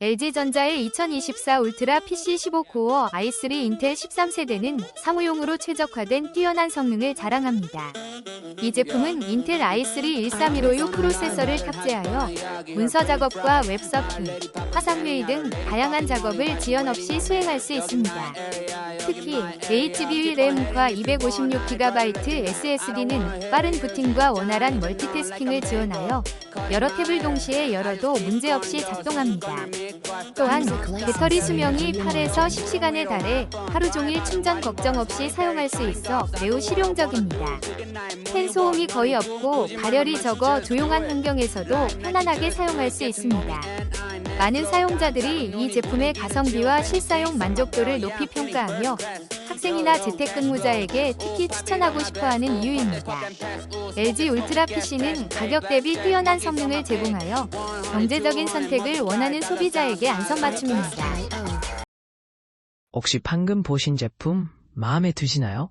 LG전자의 2024 울트라 PC15 코어 i3 인텔 13세대는 사무용으로 최적화된 뛰어난 성능을 자랑합니다. 이 제품은 인텔 i3 13156 프로세서를 탑재하여 문서 작업과 웹서핑, 화상 회의 등 다양한 작업을 지연 없이 수행할 수 있습니다. 특히 HBV 램과 256GB SSD는 빠른 부팅과 원활한 멀티태스킹을 지원하여 여러 탭을 동시에 열어도 문제없이 작동합니다. 또한 배터리 수명이 8에서 10시간에 달해 하루 종일 충전 걱정 없이 사용할 수 있어 매우 실용적입니다. 팬 소음이 거의 없고 발열이 적어 조용한 환경에서도 편안하게 사용할 수 있습니다. 많은 사용자들이 이 제품의 가성비와 실사용 만족도를 높이 평가하며 학생이나 재택근무자에게 특히 추천하고 싶어하는 이유입니다. LG 울트라 PC는 가격 대비 뛰어난 성능을 제공하여 경제적인 선택을 원하는 소비자에게 안성맞춤입니다. 혹시 방금 보신 제품 마음에 드시나요?